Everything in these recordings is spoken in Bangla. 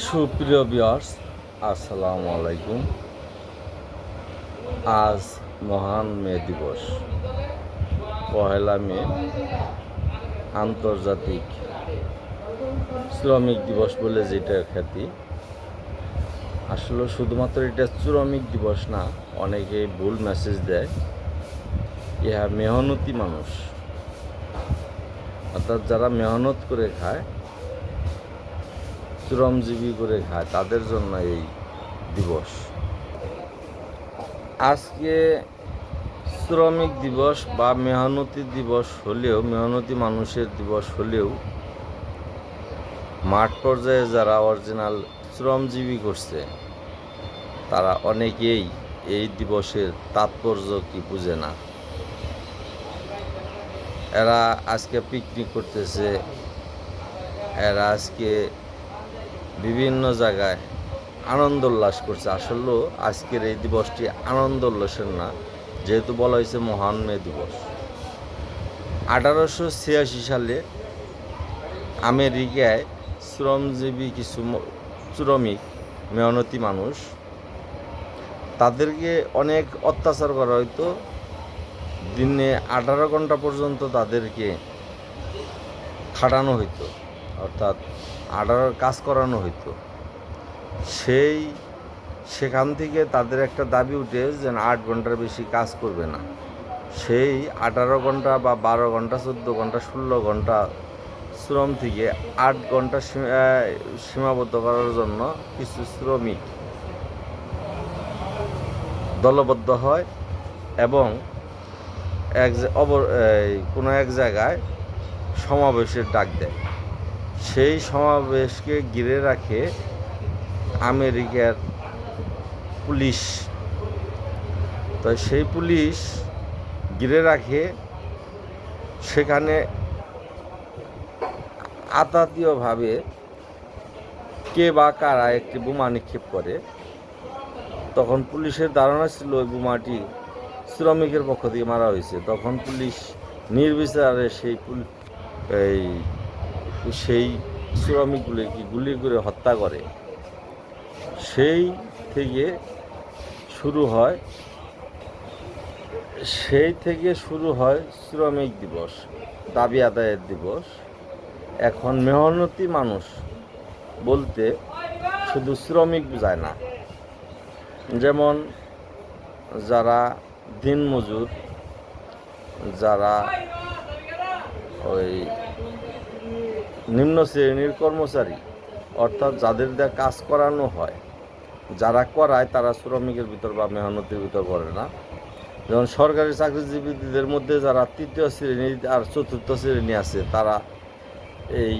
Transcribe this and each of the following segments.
সুপ্রিয় বিয়ার্স আসসালামু আলাইকুম। আজ মহান মে দিবস। পহেলা মে, আন্তর্জাতিক শ্রমিক দিবস বলে যেটা খ্যাতি। আসলে শুধুমাত্র এটা শ্রমিক দিবস না, অনেকে ভুল মেসেজ দেয়। ইহা মেহনতি মানুষ। অর্থাৎ যারা মেহনত করে খায় শ্রমজীবী করে খায়, তাদের জন্য এই দিবস। আজকে শ্রমিক দিবস বা মেহনতি দিবস হলেও, মেহনতি মানুষের দিবস হলেও মাঠ পর্যায়ে যারা অরিজিনাল শ্রমজীবী করছে, তারা অনেকেই এই দিবসের তাৎপর্য কি বুঝে না। এরা আজকে পিকনিক করতেছে, এরা আজকে বিভিন্ন জায়গায় আনন্দ উল্লাস করছে। আসলেও আজকের এই দিবসটি আনন্দ উল্লাসের না, যেহেতু বলা হয়েছে মহান মে দিবস। আঠারোশো ছিয়াশি সালে আমেরিকায় শ্রমজীবী কিছু শ্রমিক, মেহনতি মানুষ, তাদেরকে অনেক অত্যাচার করা হতো দিনে আঠারো ঘণ্টা পর্যন্ত তাদেরকে খাটানো হইতো। অর্থাৎ আঠারোর কাজ করানো হইতো। সেই সেখান থেকে তাদের একটা দাবি উঠে যে আট ঘণ্টার বেশি কাজ করবে না। সেই আঠারো ঘণ্টা বা বারো ঘণ্টা চোদ্দ ঘণ্টা ষোলো ঘণ্টা শ্রম থেকে আট ঘণ্টা সীমা- সীমাবদ্ধ করার জন্য কিছু শ্রমিক দলবদ্ধ হয় এবং এক এই, কোনো এক জায়গায় সমাবেশের ডাক দেয়। সেই সমাবেশকে ঘিরে রাখে আমেরিকার পুলিশ। তো সেই পুলিশ ঘিরে রাখে, সেখানে আতাতীয়ভাবে কে বা কারা একটি বোমা নিক্ষেপ করে, তখন পুলিশের ধারণা ছিল ওই বোমাটি শ্রমিকের পক্ষ থেকে মারা হয়েছে। তখন পুলিশ নির্বিচারে সেই এই সেই শ্রমিকগুলিকে গুলি করে হত্যা করে? সেই থেকে শুরু হয়, সেই থেকে শুরু হয় শ্রমিক দিবস, দাবি আদায়ের দিবস। এখন মেহনতি মানুষ বলতে শুধু শ্রমিক বোঝায় না। যেমন যারা দিনমজুর, যারা ওই নিম্ন শ্রেণির কর্মচারী, অর্থাৎ যাদের দিয়ে কাজ করানো হয়, যারা করায় তারা শ্রমিকের ভিতর বা মেহনতির ভিতর পড়ে না। যেমন সরকারি চাকরিজীবীদের মধ্যে যারা তৃতীয় শ্রেণি আর চতুর্থ শ্রেণি আছে, তারা এই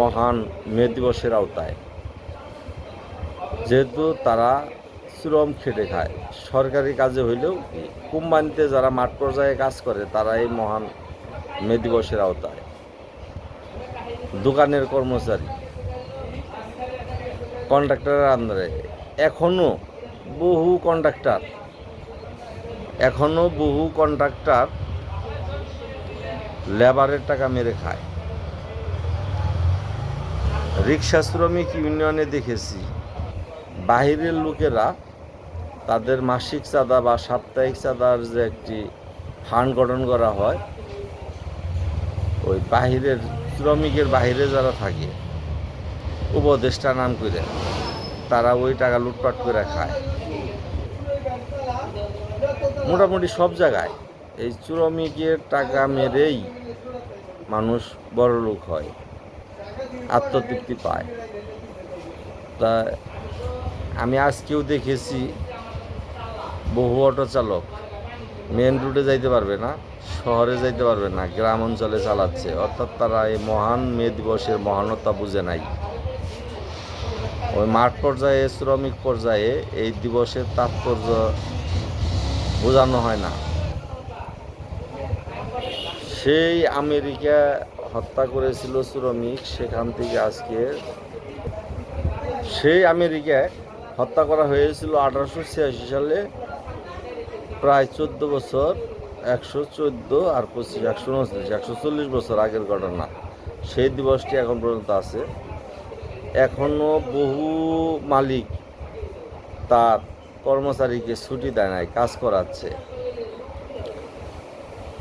মহান মে দিবসের আওতায়। যেহেতু তারা শ্রম খেটে খায়, সরকারি কাজে হইলেও কোম্পানিতে যারা মাঠ পর্যায়ে কাজ করে, তারা এই মহান মে দিবসের আওতায়। দোকানের কর্মচারী কন্ট্রাক্টরের আন্দারে এখনও বহু কন্ট্রাক্টর এখনও বহু কন্ট্রাক্টর লেবারের টাকা মেরে খায়। রিক্সা শ্রমিক ইউনিয়নে দেখেছি। বাহিরের লোকেরা তাদের মাসিক চাঁদা বা সাপ্তাহিক চাঁদার যে একটি ফান্ড গঠন করা হয়, ওই বাহিরের শ্রমিকের বাইরে যারা থাকে, উপদেষ্টা নাম করে তারা ওই টাকা লুটপাট করে খায়। মোটামুটি সব জায়গায় এই শ্রমিকের টাকা মেরেই মানুষ বড় লোক হয়, আত্মতৃপ্তি পায়। তা আমি আজকেও দেখেছি, বহু অটো চালক মেন রুটে যাইতে পারবে না, শহরে যাইতে পারবে না, গ্রাম অঞ্চলে চালাচ্ছে। অর্থাৎ তারা এই মহান মে দিবসের মহানতা বুঝে নাই। ওই মাঠ পর্যায়ে, শ্রমিক পর্যায়ে এই দিবসের তাৎপর্য বোঝানো হয় না। সেই আমেরিকা হত্যা করেছিল শ্রমিক, সেখান থেকে আজকে সেই আমেরিকায় হত্যা করা হয়েছিল আঠারোশো ছিয়াশি সালে। প্রায় চোদ্দ বছর, একশো চোদ্দ আর পঁচিশ, একশো উনচল্লিশ, একশো চল্লিশ বছর আগের ঘটনা। সেই দিবসটি এখন পর্যন্ত আছে। এখনও বহু মালিক তার কর্মচারীকে ছুটি দেয় নাই, কাজ করাচ্ছে।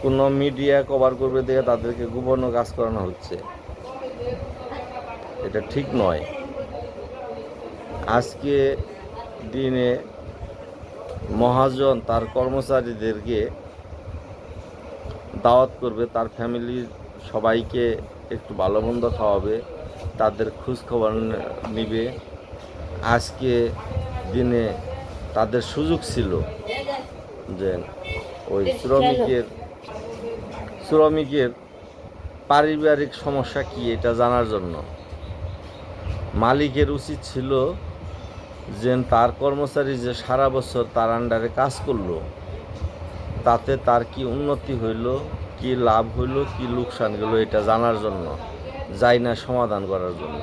কোনো মিডিয়া কভার করবে দেখে তাদেরকে গোপন কাজ করানো হচ্ছে। এটা ঠিক নয়। আজকে দিনে মহাজন তার কর্মচারীদেরকে দাওয়াত করবে, তার ফ্যামিলির সবাইকে একটু ভালো মন্দ খাওয়াবে, তাদের খোঁজ খবর নিবে। আজকে দিনে তাদের সুযোগ ছিল যে ওই শ্রমিকের শ্রমিকের পারিবারিক সমস্যা কি এটা জানার জন্য। মালিকের উচিত ছিল যে তার কর্মচারী যে সারা বছর তার আন্ডারে কাজ করল, তাতে তার কি উন্নতি হইল, কি লাভ হইল, কি লোকসান গেল এটা জানার জন্য, যাই না সমাধান করার জন্য।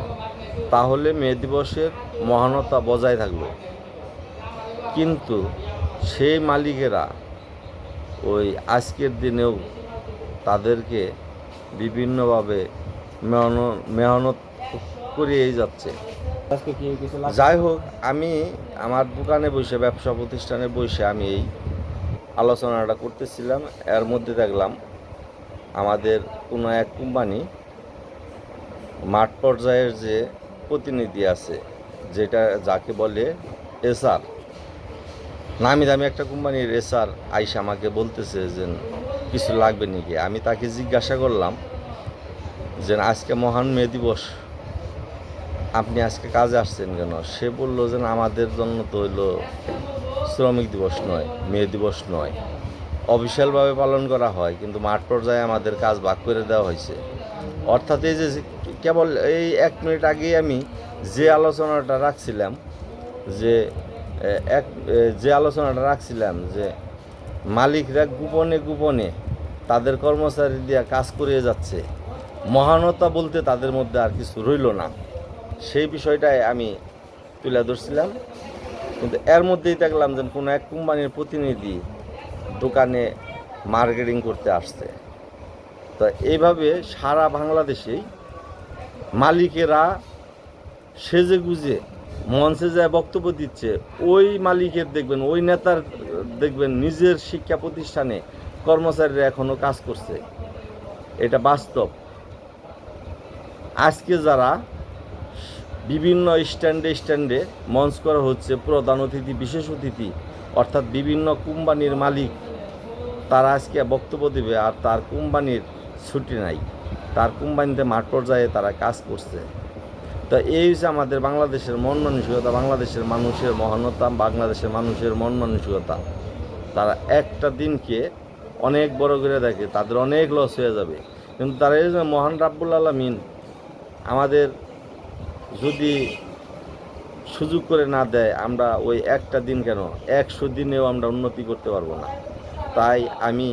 তাহলে মে দিবসের মহানতা বজায় থাকল। কিন্তু সেই মালিকেরা ওই আজকের দিনেও তাদেরকে বিভিন্নভাবে মেহনত মেহনত করিয়েই যাচ্ছে। যাই হোক, আমি আমার দোকানে বসে, ব্যবসা প্রতিষ্ঠানে বসে আমি এই আলোচনাটা করতেছিলাম। এর মধ্যে দেখলাম আমাদের কোনো এক কোম্পানি মাঠ পর্যায়ের যে প্রতিনিধি আছে, যেটা যাকে বলে এসআর। নামি দামি একটা কোম্পানির এসআর আইসা আমাকে বলতেছে যে, কিছু লাগবে নাকি? আমি তাকে জিজ্ঞাসা করলাম যে, আজকে মহান মে দিবস আপনি আজকে কাজে আসছেন কেন? সে বলল যে আমাদের জন্য তো হইল শ্রমিক দিবস নয় মেয়ে দিবস নয়। অফিসিয়ালভাবে পালন করা হয়, কিন্তু মাঠ পর্যায়ে আমাদের কাজ ভাগ করে দেওয়া হয়েছে। অর্থাৎ এই যে কেবল এই এক মিনিট আগেই আমি যে আলোচনাটা রাখছিলাম, যে এক যে আলোচনাটা রাখছিলাম, যে মালিকরা গোপনে গোপনে তাদের কর্মচারী দিয়ে কাজ করিয়ে যাচ্ছে, মহানতা বলতে তাদের মধ্যে আর কিছু রইল না। সেই বিষয়টাই আমি তুলে ধরছিলাম। কিন্তু এর মধ্যেই দেখলাম যে কোনো এক কোম্পানির প্রতিনিধি দোকানে মার্কেটিং করতে আসছে। তো এইভাবে সারা বাংলাদেশেই মালিকেরা সেজে গুজে, মঞ্চে যায় বক্তব্য দিচ্ছে। ওই মালিকের দেখবেন, ওই নেতার দেখবেন নিজের শিক্ষা প্রতিষ্ঠানে কর্মচারীরা এখনও কাজ করছে। এটা বাস্তব। আজকে যারা বিভিন্ন স্ট্যান্ডে স্ট্যান্ডে মঞ্চ করা হচ্ছে প্রধান অতিথি, বিশেষ অতিথি, অর্থাৎ বিভিন্ন কোম্পানির মালিক। তারা আজকে বক্তব্য দেবে আর তার কোম্পানির ছুটি নাই। তার কোম্পানিতে মাঠ পর্যায়ে তারা কাজ করছে। তো এই হচ্ছে আমাদের বাংলাদেশের মন মানসিকতা, বাংলাদেশের মানুষের মহানতা, বাংলাদেশের মানুষের মন মানসিকতা। তারা একটা দিনকে অনেক বড় করে দেখে, তাদের অনেক লস হয়ে যাবে। কিন্তু তারা এই যে মহান রাব্বুল আলমিন আমাদের যদি সুযোগ করে না দেয়, আমরা ওই একটা দিন কেন? একশো দিনেও আমরা উন্নতি করতে পারব না। তাই আমি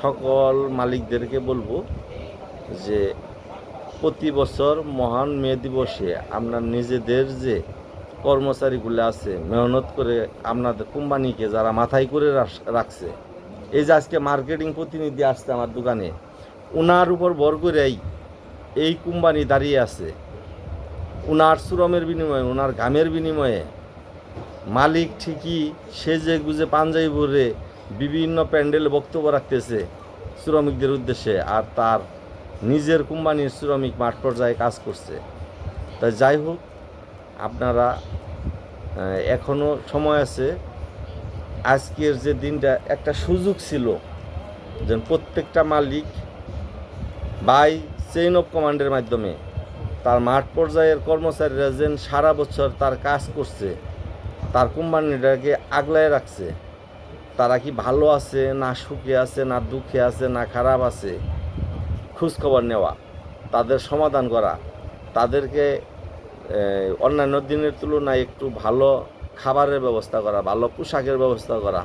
সকল মালিকদেরকে বলব যে, প্রতি বছর মহান মে দিবসে আমরা নিজেদের যে কর্মচারীগুলো আছে, মেহনত করে আপনাদের কোম্পানিকে যারা মাথায় করে রাখছে, এই যে আজকে মার্কেটিং প্রতিনিধি আসছে আমার দোকানে ওনার উপর ভর করেই এই কোম্পানি দাঁড়িয়ে আছে। ওনার শ্রমের বিনিময়ে ওনার ঘামের বিনিময়ে মালিক ঠিকই সেজে গুজে পাঞ্জাবি ভরে বিভিন্ন প্যান্ডেলে বক্তব্য রাখতেছে শ্রমিকদের উদ্দেশ্যে আর তার নিজের কোম্পানির শ্রমিক মাঠ পর্যায়ে কাজ করছে। তাই যাই হোক আপনারা আহ, এখনও সময় আছে। আজকের যে দিনটা একটা সুযোগ ছিল যে প্রত্যেকটা মালিক বাই চেইন অফ কমান্ডের মাধ্যমে তার মাঠ পর্যায়ের কর্মচারীরা যেন সারা বছর তার কাজ করছে, তার কোম্পানিটাকে আগলায় রাখছে। তারা কি ভালো আছে, না সুখে আছে, না দুঃখে আছে, না খারাপ আছে? খোঁজখবর নেওয়া, তাদের সমাধান করা, তাদেরকে অন্যান্য দিনের তুলনায় একটু ভালো খাবারের ব্যবস্থা করা, ভালো পোশাকের ব্যবস্থা করা,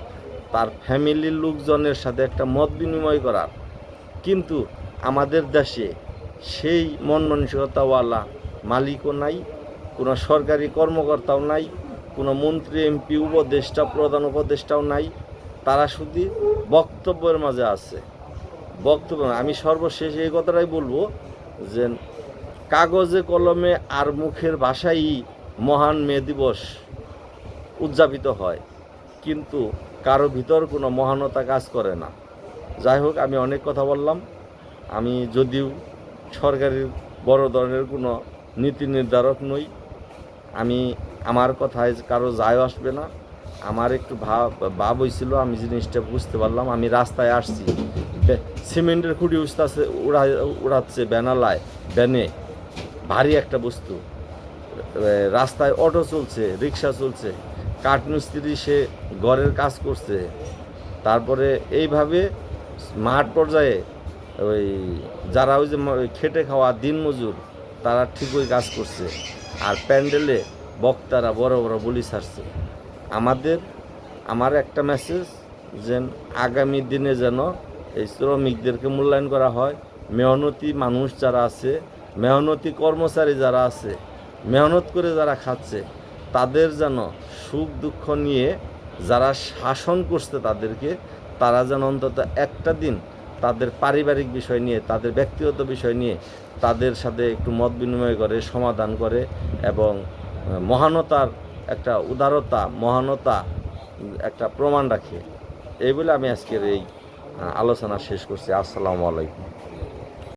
তার ফ্যামিলির লোকজনের সাথে একটা মত বিনিময় করা। কিন্তু আমাদের দেশে সেই মন মানসিকতাওয়ালা মালিকও নাই, কোনো সরকারি কর্মকর্তাও নাই, কোনো মন্ত্রী, এমপি, উপদেষ্টা, প্রধান উপদেষ্টাও নাই, তারা শুধু বক্তব্যের মাঝে আছে। বক্তব্য, আমি সর্বশেষ এই কথাটাই বলব যে কাগজে, কলমে আর মুখের ভাষাই মহান মে দিবস উদযাপিত হয়, কিন্তু কারও ভিতর কোনো মহানতা কাজ করে না। যাই হোক, আমি অনেক কথা বললাম। আমি যদিও সরকারের বড় ধরনের কোনো নীতি নির্ধারক নই। আমি, আমার কথায় কারও যায় আসবে না। আমার একটু ভাব ভাব হয়েছিল আমি জিনিসটা বুঝতে পারলাম। আমি রাস্তায় আসছি। সিমেন্টের খুঁটি উঠতেছে উড়া, উড়াচ্ছে ব্যানালায় ব্যানে ভারী একটা বস্তু। রাস্তায় অটো চলছে, রিক্সা চলছে। কাঠমিস্ত্রি সে ঘরের কাজ করছে। তারপরে এইভাবে মাঠ পর্যায়ে ওই যারা ওই যে খেটে খাওয়া দিনমজুর, তারা ঠিকই কাজ করছে। আর প্যান্ডেলে বক্তারা বড় বড় বলি ছাড়ছে। আমাদের, আমার একটা মেসেজ যে আগামী দিনে যেন এই শ্রমিকদেরকে মূল্যায়ন করা হয়। মেহনতি মানুষ যারা আছে, মেহনতি কর্মচারী যারা আছে, মেহনত করে যারা খাচ্ছে, তাদের যেন সুখ দুঃখ নিয়ে যারা শাসন করছে তাদেরকে, তারা যেন অন্তত একটা দিন তাদের পারিবারিক বিষয় নিয়ে, তাদের ব্যক্তিগত বিষয় নিয়ে তাদের সাথে একটু মত বিনিময় করে, সমাধান করে এবং মহানতার একটা উদারতা, মহানতা একটা প্রমাণ রাখে। এই বলে আমি আজকের এই আলোচনা শেষ করছি। আসসালামু আলাইকুম।